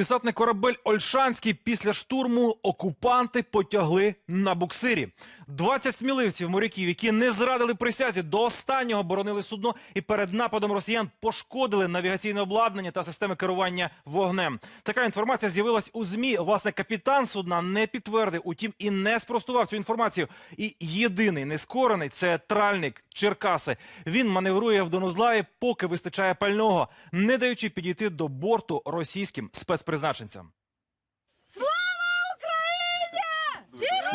Десантний корабель Ольшанський після штурму окупанти потягли на буксирі. 20 сміливців моряків, які не зрадили присязі, до останнього боронили судно і перед нападом росіян пошкодили навігаційне обладнання та системи керування вогнем. Така інформація з'явилась у змі. Власне, капітан судна не підтвердив, утім і не спростував цю інформацію. І єдиний нескорений це тральник Черкаси. Він маневрує в Донузлаві, поки вистачає пального, не даючи підійти до борту російським спецпризначенцям. Слава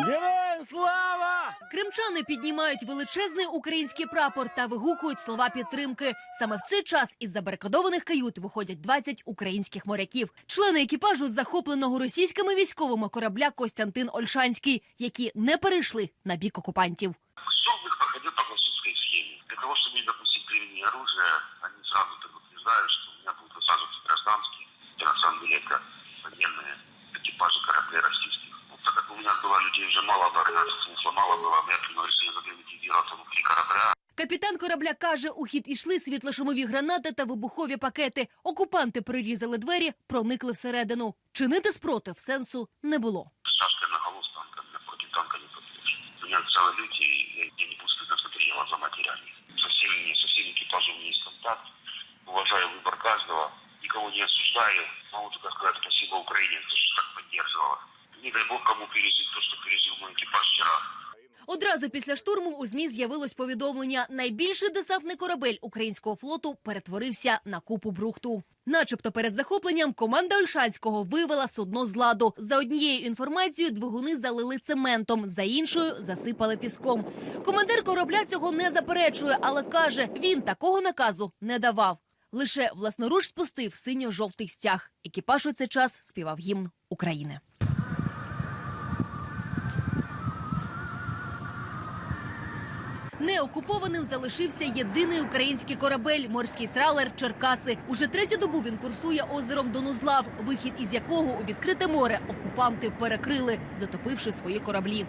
Героям слава! Кримчани піднімають величезний український прапор та вигукують слова підтримки. Саме в цей час із забарикадованих кают виходять 20 українських моряків, члени екіпажу захопленого російськими військовими корабля Костянтин Ольшанський, які не перейшли на бік окупантів. мало, обороняться смысла мало было, я принял решение загерметизироваться внутри корабля. Капітан корабля каже, у хід ішли світлошумові гранати та вибухові пакети. Окупанти прирізали двері, проникли всередину. Чинити спротив сенсу не було. С шашкой на голову с танком меня против танка не подвешь. У меня целые люди, и я, я не буду стыдно смотреть в глаза матерями. Со всеми, со всеми экипажем у меня есть контакт. Уважаю выбор каждого. Никого не осуждаю. Могу только сказать спасибо Украине, за то, что так поддерживала. Не дай бог кому пережить то, что пережил мой экипаж вчера. Одразу після штурму у змі з'явилось повідомлення: найбільший десантний корабель українського флоту перетворився на купу брухту. Начебто перед захопленням команда Ольшанського вивела судно з ладу. За однією інформацією, двигуни залили цементом, за іншою засипали піском. Командир корабля цього не заперечує, але каже, він такого наказу не давав. Лише власноруч спустив синьо-жовтий стяг. Екіпаж у цей час співав гімн України. Неокупованим залишився єдиний український корабель морський тралер Черкаси. Уже третю добу він курсує озером Донузлав, вихід із якого у відкрите море окупанти перекрили, затопивши свої кораблі.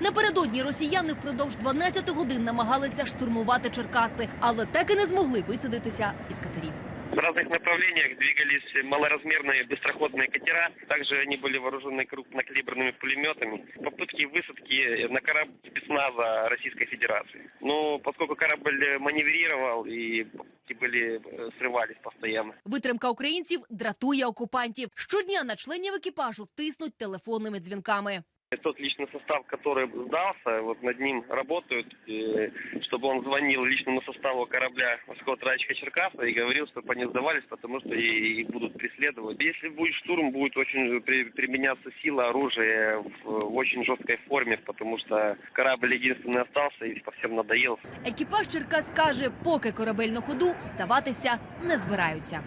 Напередодні росіяни впродовж 12 годин намагалися штурмувати Черкаси, але так і не змогли висадитися із катерів. В разных направлениях двигались малоразмерные быстроходные катера. Также они были вооружены крупнокалиберными пулеметами. Попытки высадки на корабль спецназа Российской Федерации. Но поскольку корабль маневрировал и попытки были, э, срывались постоянно. Витримка українців дратує окупантів. Щодня на членів екіпажу тиснуть телефонними дзвінками. Тот личный состав, который сдался, вот над ним работают, э, чтобы он звонил личному составу корабля морского тральщика Черкаса и говорил, чтобы они сдавались, потому что и, и будут преследовать. Если будет штурм, будет очень при- применяться сила, оружие в, в очень жесткой форме, потому что корабль единственный остался и по всем надоел. Екіпаж Черкас каже, поки корабель на ходу, здаватися не збираються.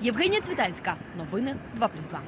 Євгенія Цвітанська. Новини 2+,2.